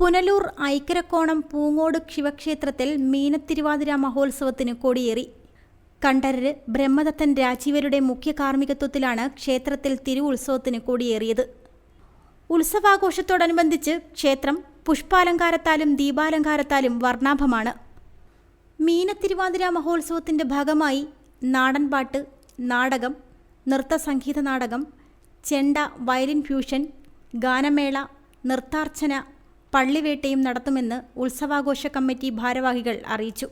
പുനലൂർ ഐക്കരക്കോണം പൂങ്ങോട് ശിവക്ഷേത്രത്തിൽ മീനത്തിരുവാതിര മഹോത്സവത്തിന് കൊടിയേറി. കണ്ഠരര് ബ്രഹ്മദത്തൻ രാജീവരുടെ മുഖ്യ കാർമ്മികത്വത്തിലാണ് ക്ഷേത്രത്തിൽ തിരുവുത്സവത്തിന് കൊടിയേറിയത്. ഉത്സവാഘോഷത്തോടനുബന്ധിച്ച് ക്ഷേത്രം പുഷ്പാലങ്കാരത്താലും ദീപാലങ്കാരത്താലും വർണാഭമാണ്. മീനത്തിരുവാതിര മഹോത്സവത്തിന്റെ ഭാഗമായി നാടൻപാട്ട് നാടകം നൃത്ത സംഗീത നാടകം ചെണ്ട വയലിൻ ഫ്യൂഷൻ ഗാനമേള നൃത്താർച്ചന പള്ളിവേട്ടയും നടത്തുമെന്ന് ഉത്സവാഘോഷ കമ്മിറ്റി ഭാരവാഹികൾ അറിയിച്ചു.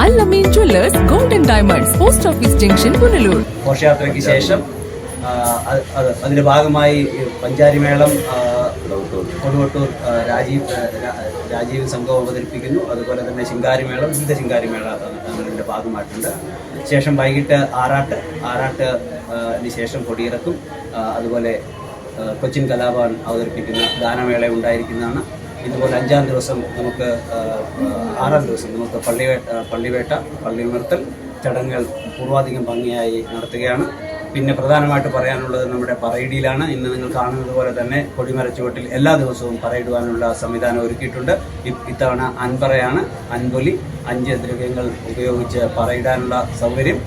Allameen jewellers golden diamonds post office junction Punalur. ഘോഷയാത്രയ്ക്ക് ശേഷം ആ, അത് അത് അതിന്റെ ഭാഗമായി പഞ്ചാരിമേളം കൊടുവട്ടൂർ രാജീവ് രാജീവ് സംഘം അവതരിപ്പിക്കുന്നു. അതുപോലെ തന്നെ ശിങ്കാരിമേളം വിവിധ ശിങ്കാരിമേള അതിന്റെ ഭാഗമായിട്ടുണ്ട്. ശേഷം വൈകിട്ട് ആറാട്ട് ആറാട്ട് ശേഷം കൊടിയിറക്കും. അതുപോലെ കൊച്ചിൻ കലാഭവൻ അവതരിപ്പിക്കുന്ന ഗാനമേള ഉണ്ടായിരിക്കുന്നതാണ്. ഇതുപോലെ അഞ്ചാം ദിവസം നമുക്ക് ആറാം ദിവസം നമുക്ക് പള്ളിവേട്ട പള്ളിവേട്ട പള്ളി ഉണർത്തൽ ചടങ്ങുകൾ പൂർവാധികം ഭംഗിയായി നടത്തുകയാണ്. പിന്നെ പ്രധാനമായിട്ട് പറയാനുള്ളത് നമ്മുടെ പറയിടിയിലാണ്. ഇന്ന് നിങ്ങൾ കാണുന്നത് പോലെ തന്നെ കൊടിമരച്ചുവട്ടിൽ എല്ലാ ദിവസവും പറയിടുവാനുള്ള സംവിധാനം ഒരുക്കിയിട്ടുണ്ട്. ഇത്തവണ അൻപറയാണ് അൻപൊലി അഞ്ച് ദ്രവ്യങ്ങൾ ഉപയോഗിച്ച് പറയിടാനുള്ള സൗകര്യം.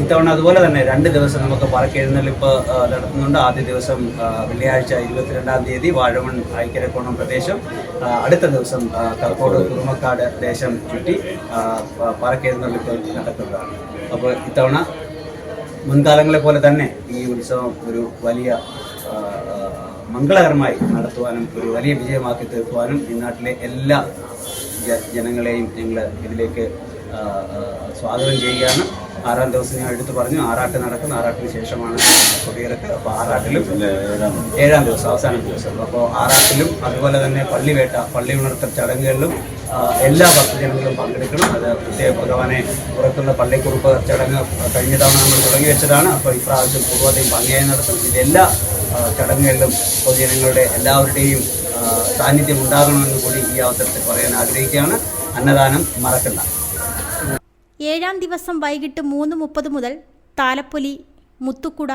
ഇത്തവണ അതുപോലെ തന്നെ രണ്ട് ദിവസം നമുക്ക് പറക്കെഴുന്നള്ളിപ്പ് നടത്തുന്നുണ്ട്. ആദ്യ ദിവസം വെള്ളിയാഴ്ച ഇരുപത്തിരണ്ടാം തീയതി വാഴവൺ ഐക്കരക്കോണം പ്രദേശം. അടുത്ത ദിവസം കർക്കോട് കുറുമക്കാട് ദേശം ചുറ്റി പറക്കെഴുന്നള്ളിപ്പ് നടക്കുന്നതാണ് അപ്പോൾ ഇത്തവണ മുൻകാലങ്ങളെ പോലെ തന്നെ ഈ ഉത്സവം ഒരു വലിയ മംഗളകരമായി നടത്തുവാനും ഒരു വലിയ വിജയമാക്കി തീർക്കുവാനും ഈ നാട്ടിലെ എല്ലാ ജനങ്ങളെയും ഞങ്ങൾ ഇതിലേക്ക് സ്വാഗതം ചെയ്യുകയാണ്. ആറാം ദിവസം ഞാൻ എടുത്തു പറഞ്ഞു ആറാട്ട് നടക്കുന്ന ആറാട്ടിന് ശേഷമാണ് കൊടിയിറക്ക്. അപ്പോൾ ആറാട്ടിലും ഏഴാം ദിവസം. അവസാന ദിവസം. അപ്പോൾ ആറാട്ടിലും അതുപോലെ തന്നെ പള്ളിവേട്ട പള്ളി ഉണർത്തൽ ചടങ്ങുകളിലും എല്ലാ ഭക്തജനങ്ങളും പങ്കെടുക്കണം. അത് പ്രത്യേക ഭഗവാനെ പുറത്തുള്ള പള്ളിക്കുറുപ്പ് ചടങ്ങ് കഴിഞ്ഞ തവണ നമ്മൾ തുടങ്ങി വെച്ചതാണ്. അപ്പോൾ ഇപ്രാവശ്യം പൂർവതയും ഭംഗിയായി നടത്തും. ഇതെല്ലാ ചടങ്ങുകളിലും പൊതുജനങ്ങളുടെ എല്ലാവരുടെയും സാന്നിധ്യം ഉണ്ടാകണമെന്ന് കൂടി ഈ അവസരത്തിൽ പറയാൻ ആഗ്രഹിക്കുകയാണ്. അന്നദാനം മറക്കണ്ട. ഏഴാം ദിവസം വൈകിട്ട് മൂന്ന് മുപ്പത് മുതൽ താലപ്പൊലി മുത്തുക്കുട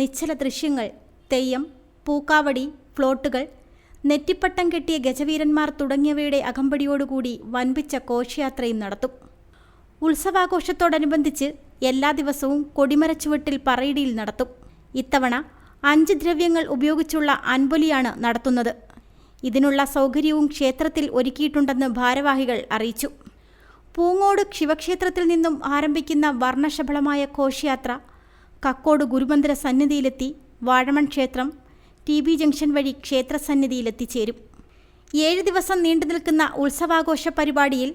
നിശ്ചല ദൃശ്യങ്ങൾ തെയ്യം പൂക്കാവടി ഫ്ലോട്ടുകൾ നെറ്റിപ്പട്ടം കെട്ടിയ ഗജവീരന്മാർ തുടങ്ങിയവയുടെ അകമ്പടിയോടുകൂടി വൻപിച്ച ഘോഷയാത്രയും നടത്തും. ഉത്സവാഘോഷത്തോടനുബന്ധിച്ച് എല്ലാ ദിവസവും കൊടിമരച്ചുവട്ടിൽ പറയിടിയിൽ നടത്തും. ഇത്തവണ അഞ്ച് ദ്രവ്യങ്ങൾ ഉപയോഗിച്ചുള്ള അൻപൊലിയാണ് നടത്തുന്നത്. ഇതിനുള്ള സൗകര്യവും ക്ഷേത്രത്തിൽ ഒരുക്കിയിട്ടുണ്ടെന്ന് ഭാരവാഹികൾ അറിയിച്ചു. പൂങ്ങോട് ശിവക്ഷേത്രത്തിൽ നിന്നും ആരംഭിക്കുന്ന വർണശബളമായ ഘോഷയാത്ര കക്കോട് ഗുരുമന്ദിര സന്നിധിയിലെത്തി വാഴമൺ ക്ഷേത്രം ടി ബി ജംഗ്ഷൻ വഴി ക്ഷേത്രസന്നിധിയിലെത്തിച്ചേരും ഏഴ് ദിവസം നീണ്ടു നിൽക്കുന്ന ഉത്സവാഘോഷ പരിപാടിയിൽ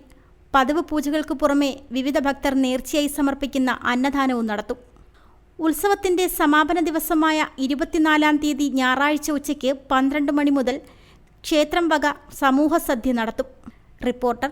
പതിവ് പൂജകൾക്ക് പുറമെ വിവിധ ഭക്തർ നേർച്ചയായി സമർപ്പിക്കുന്ന അന്നദാനവും നടത്തും. ഉത്സവത്തിന്റെ സമാപന ദിവസമായ ഇരുപത്തിനാലാം തീയതി ഞായറാഴ്ച ഉച്ചയ്ക്ക് പന്ത്രണ്ട് മണി മുതൽ ക്ഷേത്രം വക സമൂഹ സദ്യ നടത്തും. Reporter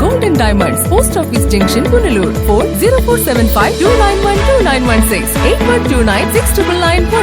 Post Office Junction, Punalur, 4047529129168129699.